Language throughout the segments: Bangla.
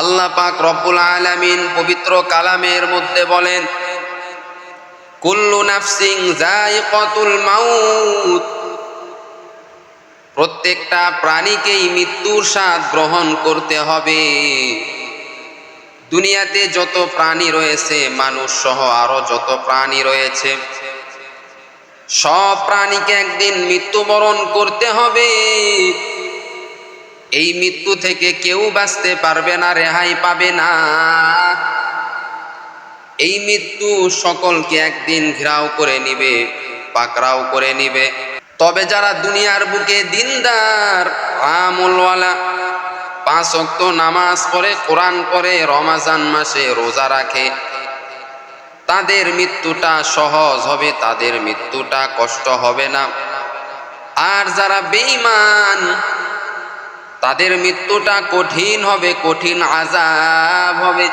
আল্লাহ পাক রব্বুল আলামিন পবিত্র কালামের মধ্যে বলেন, কুল্লু নাফসিং জায়কাতুল মাউত। প্রত্যেকটা প্রাণীকেই মৃত্যুর স্বাদ গ্রহণ করতে হবে। দুনিয়াতে যত প্রাণী রয়েছে, মানুষ সহ আরও যত প্রাণী রয়েছে, সব প্রাণীকে একদিন মৃত্যুবরণ করতে হবে। এই মৃত্যু থেকে কেউ বাঁচতে পারবে না, রেহাই পাবে না। এই মৃত্যু সকলকে একদিন ঘেরাও করে নিবে, পাকড়াও করে নিবে। তবে যারা দুনিয়ার বুকে দিনদার, আমলওয়ালা, পাঁচ অক্ত নামাজ পড়ে, কোরআন পড়ে, রমাজান মাসে রোজা রাখে, তাদের মৃত্যুটা সহজ হবে, তাদের মৃত্যুটা কষ্ট হবে না। আর যারা বেঈমান তাদের মৃত্যুটা কঠিন হবে, কঠিন আজাব হবে।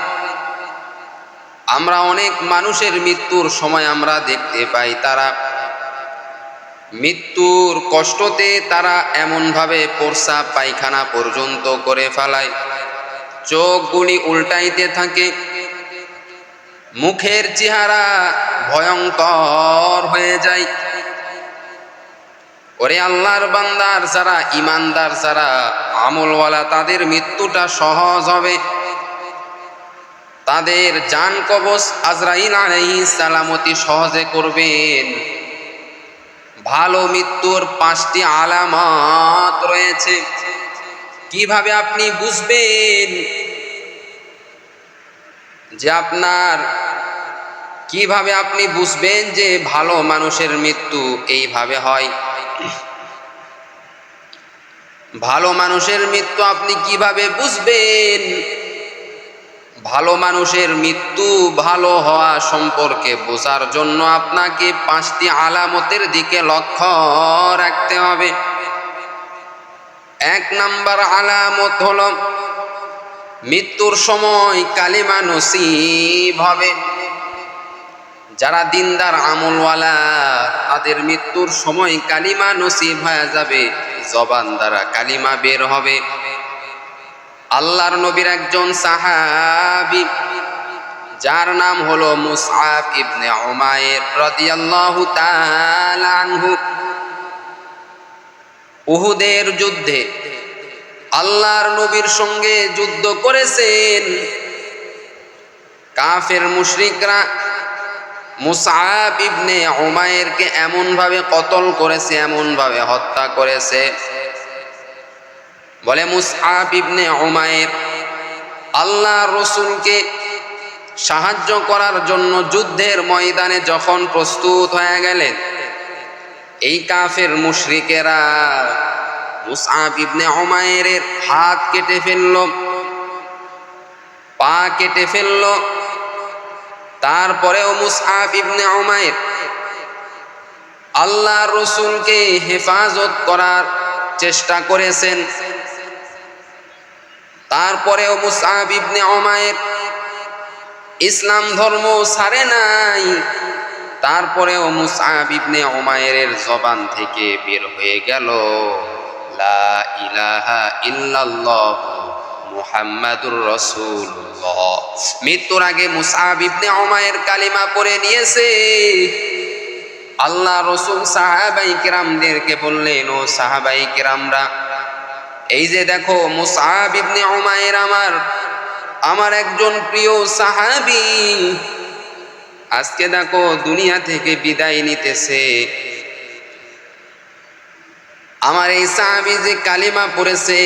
আমরা অনেক মানুষের মৃত্যুর সময় আমরা দেখতে পাই, তারা মৃত্যুর কষ্টতে তারা এমনভাবে প্রস্রাব পায়খানা পর্যন্ত করে ফেলায়। চোখগুলি উল্টাইতে থাকে। মুখের চেহারা ভয়ঙ্কর হয়ে যায়। ওরে আল্লাহর বান্দার যারা ইমানদার যারা, আমলওয়ালা, তাদের মৃত্যুটা সহজ হবে। তাদের জান কবচ আজরাইল আলাইহিস সালামতি সহজে করবেন। ভালো মৃত্যুর পাঁচটি আলামত রয়েছে। কীভাবে আপনি বুঝবেন? যে আপনার, কীভাবে আপনি বুঝবেন যে ভালো মানুষের মৃত্যু এইভাবে হয়? ভালো মানুষের মৃত্যু আপনি কীভাবে বুঝবেন? ভালো মানুষের মৃত্যু ভালো হওয়া সম্পর্কে বোঝার জন্য আপনাকে পাঁচটি আলামতের দিকে লক্ষ্য রাখতে হবে। এক নাম্বার আলামত হল, মৃত্যুর সময় কালিমা নসিব হবে। যারা দিনদার আমলওয়ালা, তাদের মৃত্যুর সময় কালিমা নসিব হয়ে যাবে। জবান দ্বারা কালিমা বের হবে। আল্লাহর নবীর একজন সাহাবি, যার নাম হলো মুসআব ইবনে উমায়ের রাদিয়াল্লাহু তাআলা আনহু। উহুদের যুদ্ধে আল্লাহর নবীর সঙ্গে যুদ্ধ করেছেন। কাফের মুশরিকরা মুসআব ইবনে উমায়েরকে এমনভাবে কতল করেছে, এমনভাবে হত্যা করেছে। বলে মুসআব ইবনে উমায়ের আল্লাহ রসুলকে সাহায্য করার জন্য যুদ্ধের ময়দানে যখন প্রস্তুত হয়ে গেলেন, এই কাফের মুশরিকেরা মুসআব ইবনে উমায়ের হাত কেটে ফেলল, পা কেটে ফেলল তারপরেও মুসআব ইবনে উমায়ের আল্লাহ রসুলকে হেফাজত করার চেষ্টা করেছেন। তারপরেও মুসআব ইবনে উমায়ের ইসলাম ধর্ম ছাড়ে নাই, তারপরেও মুসআব ইবনে উমায়ের জবান থেকে বের হয়ে গেল। লা ইলাহা ইল্লাল্লাহ মুহাম্মাদুর রাসূলুল্লাহ। মৃত্যুর আগে মুসআব ইবনে উমায়ের কালিমা পড়ে নিয়েছে। আল্লাহ রসুল সাহাবাই কিরামদেরকে বললেন, ও সাহাবাই কিরামরা, এই যে দেখো মুসআব ইবনে উমায়ের আমার আমার একজন প্রিয় সাহাবি, আজকে দেখো দুনিয়া থেকে বিদায় নিতেছে। আমার এই সাহাবি যে কালিমা পড়েছে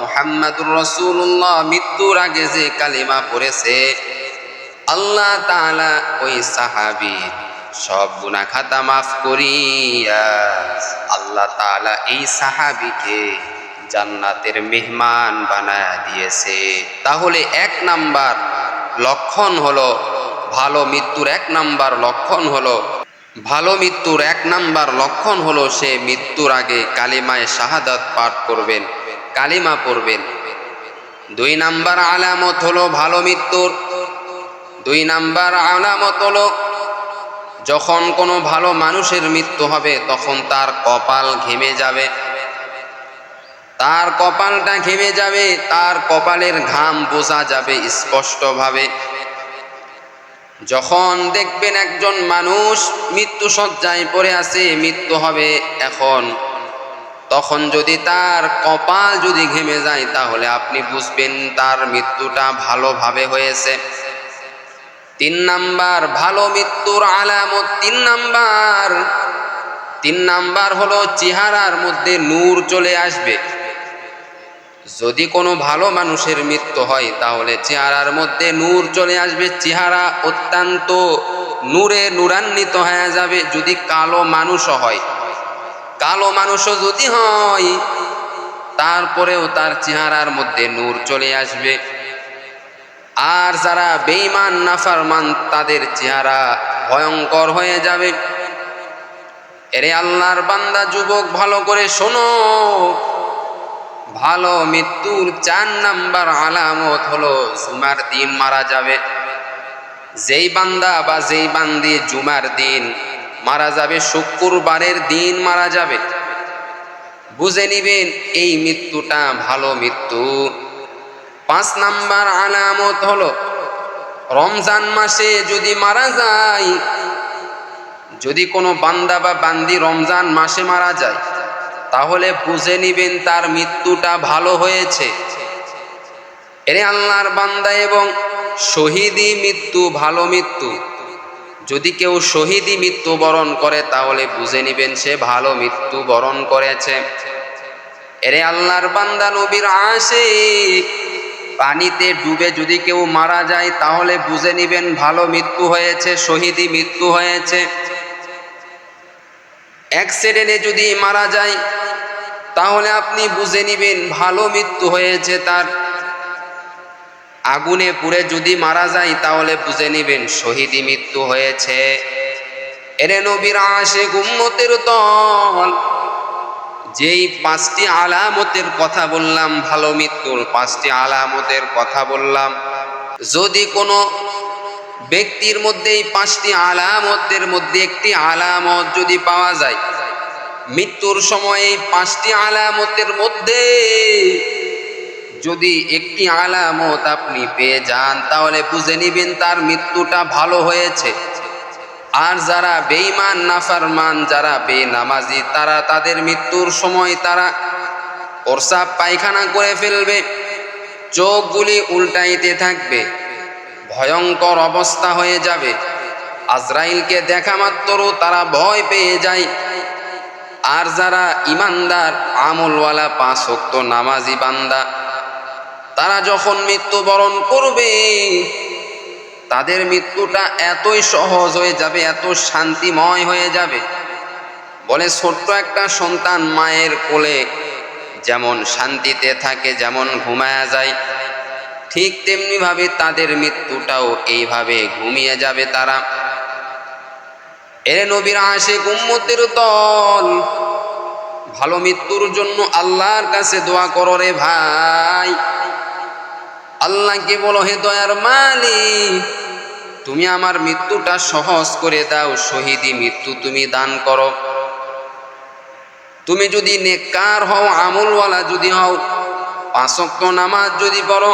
মুহাম্মাদুর রাসূলুল্লাহ মৃত্যুর আগে যে কালিমা পড়েছে, আল্লাহ তাআলা ওই সাহাবি সব গুনাহ খাতা মাফ করিয়া আল্লাহ তাআলা এই সাহাবিকে জান্নাতের মেহমান বানায় দিয়েছে। তাহলে এক নাম্বার লক্ষণ হলো, ভালো মৃত্যুর এক নাম্বার লক্ষণ হলো ভালো মৃত্যুর এক নাম্বার লক্ষণ হলো সে মৃত্যুর আগে কালিমায় শাহাদাত পাঠ করবেন, কালিমা পড়বেন। দুই নাম্বার আলামত হলো ভালো মৃত্যুর। দুই নাম্বার আলামত হলো যখন কোনো ভালো মানুষের মৃত্যু হবে, তখন তার কপাল ঘেমে যাবে। তার কপালটা ঘেমে যাবে, তার কপালের ঘাম বোঝা যাবে স্পষ্টভাবে। যখন দেখবেন একজন মানুষ মৃত্যু সজ্জায় পড়ে আছে, মৃত্যু হবে এখন। তখন যদি তার কপাল যদি ঘেমে যায়, তাহলে আপনি বুঝবেন তার মৃত্যুটা ভালোভাবে হয়েছে। তিন নাম্বার, ভালো মৃত্যুর আলামত তিন নাম্বার। তিন নাম্বার হলো চেহারার মধ্যে নূর চলে আসবে। যদি কোনো ভালো মানুষের মৃত্যু হয়, তাহলে চেহারার মধ্যে নূর চলে আসবে। চেহারা অত্যন্ত নূরে নূরান্বিত হয়ে যাবে যদি কালো মানুষও হয়। কালো মানুষও যদি হয়, তারপরেও তার চেহারার মধ্যে নূর চলে আসবে। আর যারা বেঈমান, নাফারমান, তাদের চেহারা ভয়ঙ্কর হয়ে যাবে। এরে আল্লাহর বান্দা, যুবক, ভালো করে শোনো। ভালো মৃত্যুর চার নাম্বার আলামত হলো, জুমার দিন মারা যাবে। যেই বান্দা বা যেই বান্দি জুমার দিন মারা যাবে, শুক্রবারের দিন মারা যাবে। বুঝে নিবেন, এই মৃত্যুটা ভালো মৃত্যু। পাঁচ নাম্বার আলামত হলো, রমজান মাসে যদি মারা যায়, যদি কোনো বান্দা বা বান্দি রমজান মাসে মারা যায় তাহলে বুঝে নিবেন তার মৃত্যুটা ভালো হয়েছে। এরে আল্লাহর বান্দা এবং শহীদি মৃত্যু, ভালো মৃত্যু। যদি কেউ শহীদি মৃত্যু বরণ করে, তাহলে বুঝে নিবেন সে ভালো মৃত্যু বরণ করেছে। এরে আল্লাহর বান্দা নবীর আসে পানিতে ডুবে যদি কেউ মারা যায়, তাহলে বুঝে নিবেন ভালো মৃত্যু হয়েছে শহীদি মৃত্যু হয়েছে। অ্যাক্সিডেন্টে যদি মারা যায়, তাহলে আপনি বুঝে নিবেন ভালো মৃত্যু হয়েছে তার। আগুনে পুড়ে যদি মারা যায়, তাহলে বুঝে নিবেন শহীদি মৃত্যু হয়েছে। এরে নবীর আসে গুম্মতের দল, যেই পাঁচটি আলামতের কথা বললাম, ভালো মৃত্যুর পাঁচটি আলামতের কথা বললাম। যদি কোনো ব্যক্তির মধ্যে এই পাঁচটি আলামতের মধ্যে একটি আলামত যদি পাওয়া যায়, মৃত্যুর সময় এই পাঁচটি আলামতের মধ্যে যদি একটি আলামত আপনি পেয়ে যান, তাহলে বুঝে নিবেন তার মৃত্যুটা ভালো হয়েছে। আর যারা বেঈমান, নাফারমান, যারা বেনামাজি, তারা তাদের মৃত্যুর সময় তারা প্রসাব পায়খানা করে ফেলবে, চোখগুলি উল্টাইতে থাকবে। ভয়ঙ্কর অবস্থা হয়ে যাবে। আজরাইলকে দেখা মাত্রও তারা ভয় পেয়ে যায়। আর যারা ইমানদার, আমলওয়ালা পাঁচ শক্ত নামাজি বান্দা, তারা যখন মৃত্যুবরণ করবে, তাদের মৃত্যুটা এতই সহজ হয়ে যাবে, এত শান্তিময় হয়ে যাবে। বলে ছোট্ট একটা সন্তান মায়ের কোলে যেমন শান্তিতে থাকে, যেমন ঘুমায়া যায়। ঠিক তেমনিভাবে তাদের মৃত্যুটাও এইভাবে ঘুমিয়ে যাবে তারা। এরে নবীর আসে গুম্মতের দল, ভালো মৃত্যুর জন্য আল্লাহর কাছে দোয়া করো রে ভাই। আল্লাহকে বলো, হে দয়ার মালিক, তুমি আমার মৃত্যুটা সহজ করে দাও, শহীদি মৃত্যু তুমি দান করো। তুমি যদি নেকার হও, আমলওয়ালা যদি হও পাঁচক্ত নামাজ যদি পড়ো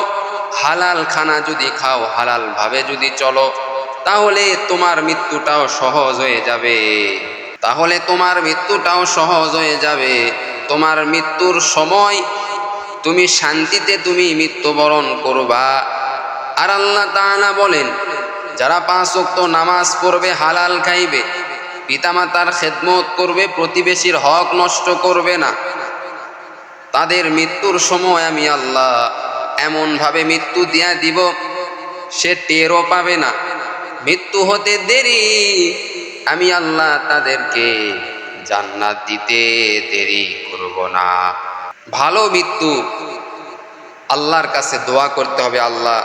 হালাল খানা যদি খাও, হালাল ভাবে যদি চলো, তাহলে তোমার মৃত্যুটাও সহজ হয়ে যাবে। তাহলে তোমার মৃত্যুটাও সহজ হয়ে যাবে। তোমার মৃত্যুর সময় তুমি শান্তিতে তুমি মৃত্যুবরণ করবা। আর আল্লাহ তাআলা বলেন, যারা পাঁচ ওয়াক্ত নামাজ পড়বে, হালাল খাইবে, পিতামাতার খেদমত করবে, প্রতিবেশীর হক নষ্ট করবে না। তাদের মৃত্যুর সময় আমি আল্লাহ এমনভাবে মৃত্যু দিয়া দিব, সে টেরও পাবে না। মৃত্যু হতে দেরি, আমি আল্লাহ তাদেরকে জান্নাত দিতে দেরি করব না। ভালো মৃত্যু, আল্লাহর কাছে দোয়া করতে হবে, আল্লাহ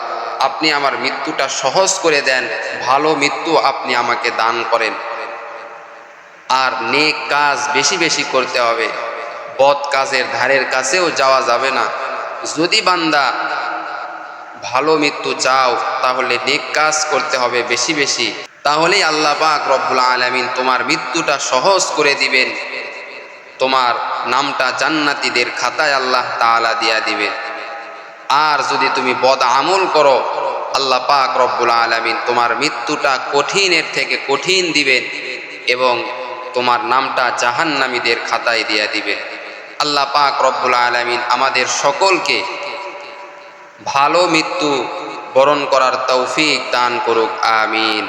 আপনি আমার মৃত্যুটা সহজ করে দেন, ভালো মৃত্যু আপনি আমাকে দান করেন। আর নেক কাজ বেশি বেশি করতে হবে, বদ কাজের ধারের কাছেও যাওয়া যাবে না। যদি বান্দা ভালো মৃত্যু চাও, তাহলে নেক কাজ করতে হবে বেশি বেশি। তাহলেই আল্লাহ পাক রব্বুল আলামিন তোমার মৃত্যুটা সহজ করে দিবেন। তোমার নামটা জান্নাতীদের খাতায় আল্লাহ তাআলা দিয়া দিবে আর যদি তুমি বদ আমল করো, আল্লাহ পাক রব্বুল আলামিন তোমার মৃত্যুটা কঠিনের থেকে কঠিন দিবেন এবং তোমার নামটা জাহান্নামীদের খাতায় দিয়া দিবেন। আল্লাহ পাক রব্বুল আলমিন আমাদের সকলকে ভালো মৃত্যু বরণ করার তৌফিক দান করুক আমিন।